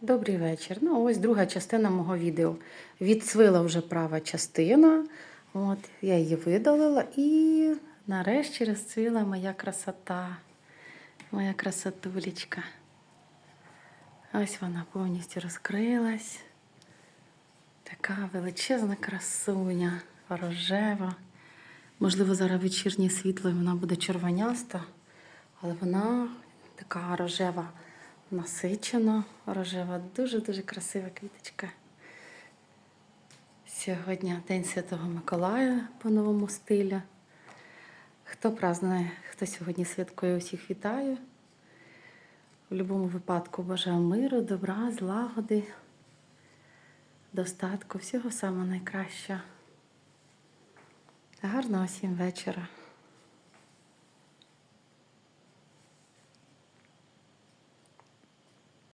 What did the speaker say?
Добрий вечір. Ну, ось друга частина мого відео. Відцвила вже права частина. От, я її видалила і нарешті розцвіла моя красота. Моя красотулечка. Ось вона повністю розкрилась. Така величезна красуня, рожева. Можливо, зараз вечірнє світло і вона буде червоняста, але вона така рожева, насичена, рожева, дуже-дуже красива квіточка. Сьогодні День Святого Миколая по новому стилю. Хто празднує, хто сьогодні святкує, усіх вітаю. В будь-якому випадку бажаю миру, добра, злагоди, достатку, всього самого найкращого. Гарного всім вечора.